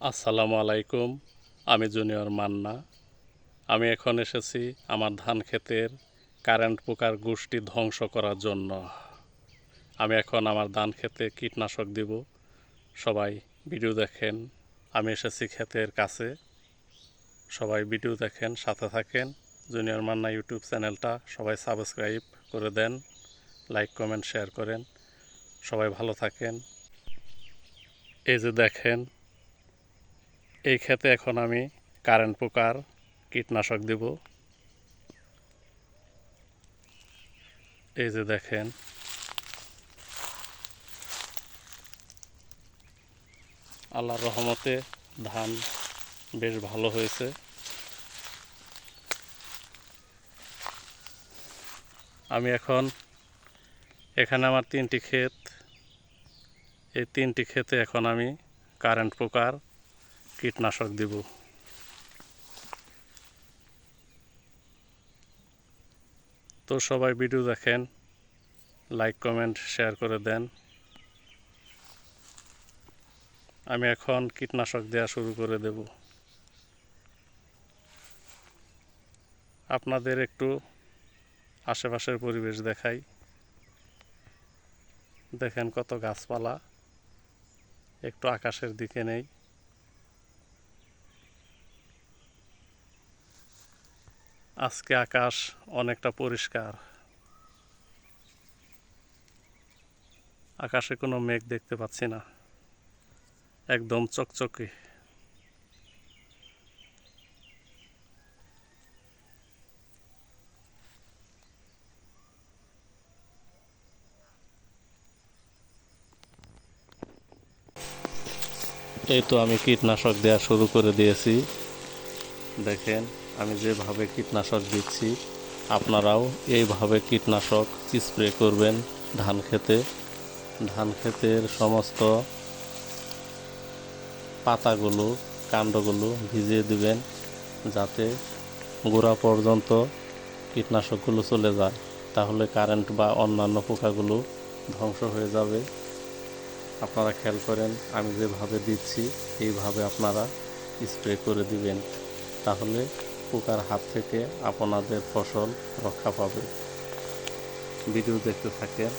আসসালামু আলাইকুম, আমি জুনিয়র মান্না। আমি এখন এসেছি আমার ধান ক্ষেতের কারেন্ট পোকার গোষ্ঠী ধ্বংস করার জন্য। আমি এখন আমার ধান খেতে কীটনাশক দিব। সবাই ভিডিও দেখেন, আমি এসেছি ক্ষেতের কাছে। সবাই ভিডিও দেখেন, সাথে থাকেন। জুনিয়র মান্না ইউটিউব চ্যানেলটা সবাই সাবস্ক্রাইব করে দেন, লাইক, কমেন্ট, শেয়ার করেন। সবাই ভালো থাকেন। এই যে দেখেন এই ক্ষেতে এখন আমি কারেন্ট পোকার কীটনাশক দেব। এই যে দেখেন। আল্লাহর রহমতে ধান বেশ ভালো হয়েছে। আমি এখন এখানে আমার তিনটি ক্ষেত। এই তিনটি ক্ষেতে এখন আমি কারেন্ট পোকার কীটনাশক দিব। তো সবাই ভিডিও দেখেন লাইক কমেন্ট শেয়ার করে দেন। আমি এখন কীটনাশক দেওয়া শুরু করে দেব। আপনাদের একটু আশেপাশের পরিবেশ দেখাই। দেখেন কত গাছপালা, একটু আকাশের দিকে নেই। আজকে আকাশ অনেকটা পরিষ্কার। আকাশে কোনো মেঘ দেখতে পাচ্ছি না। একদম চকচকে। এই তো আমি কীটনাশক দেওয়া শুরু করে দিয়েছি। দেখেন। আমি যেভাবে কীটনাশক দিচ্ছি, আপনারাও এইভাবে কীটনাশক স্প্রে করবেন ধান খেতে। ধান ক্ষেতের সমস্ত পাতাগুলো, কাণ্ডগুলো ভিজিয়ে দিবেন, যাতে গোড়া পর্যন্ত কীটনাশকগুলো চলে যায়। তাহলে কারেন্ট বা অন্যান্য পোকাগুলো ধ্বংস হয়ে যাবে। আপনারা খেয়াল করেন, আমি যেভাবে দিচ্ছি, এইভাবে আপনারা স্প্রে করে দিবেন। তাহলে পোকার হাত থেকে আপনাদের ফসল রক্ষা পাবে। ভিডিও দেখতে থাকেন।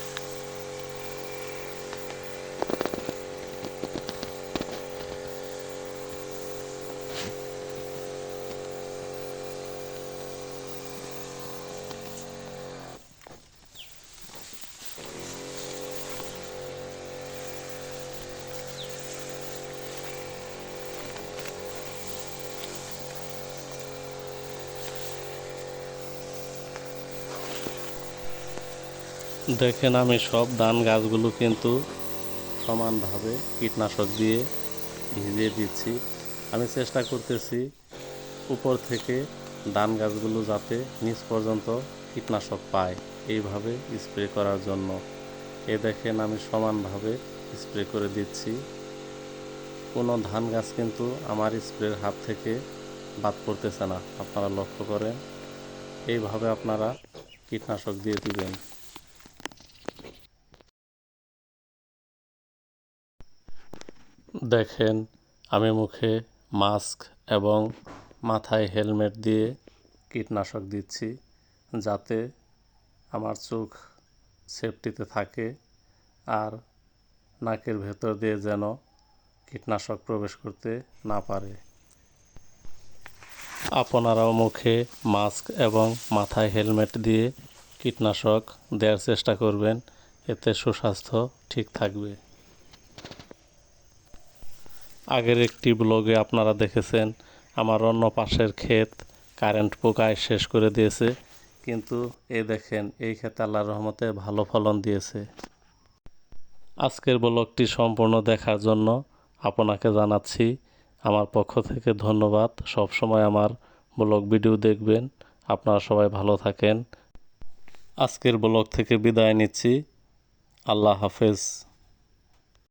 দেখেন আমি সব ধান গাছগুলো কিন্তু সমানভাবে কীটনাশক দিয়ে ভিজিয়ে দিচ্ছি। আমি চেষ্টা করতেছি উপর থেকে ধান গাছগুলো যাতে নিচ পর্যন্ত কীটনাশক পায় এইভাবে স্প্রে করার জন্য। এ দেখেন আমি সমানভাবে স্প্রে করে দিচ্ছি। কোনো ধান গাছ কিন্তু আমার স্প্রের হাত থেকে বাদ পড়তেছে না। আপনারা লক্ষ্য করেন, এইভাবে আপনারা কীটনাশক দিয়ে দিবেন। দেখেন, আমি মুখে মাস্ক এবং মাথায় হেলমেট দিয়ে কীটনাশক দিচ্ছি যাতে আমার চোখ সেফটিতে থাকে আর নাকের ভেতর দিয়ে যেন কীটনাশক প্রবেশ করতে না পারে। আপনারাও মুখে মাস্ক এবং মাথায় হেলমেট দিয়ে কীটনাশক দেওয়ার চেষ্টা করবেন, এতে সুস্বাস্থ্য ঠিক থাকবে। আগের একটি ব্লগে আপনারা দেখেছেন, আমার অন্য পাশের ক্ষেত কারেন্ট পোকায় শেষ করে দিয়েছে। কিন্তু এ দেখেন, এই ক্ষেত আল্লাহ রহমতে ভালো ফলন দিয়েছে। আজকের ব্লগটি সম্পূর্ণ দেখার জন্য আপনাকে জানাচ্ছি, আমার পক্ষ থেকে ধন্যবাদ। সব সময় আমার ব্লগ ভিডিও দেখবেন, আপনারা সবাই ভালো থাকেন। আজকের ব্লগ থেকে বিদায় নিচ্ছি। আল্লাহ হাফেজ।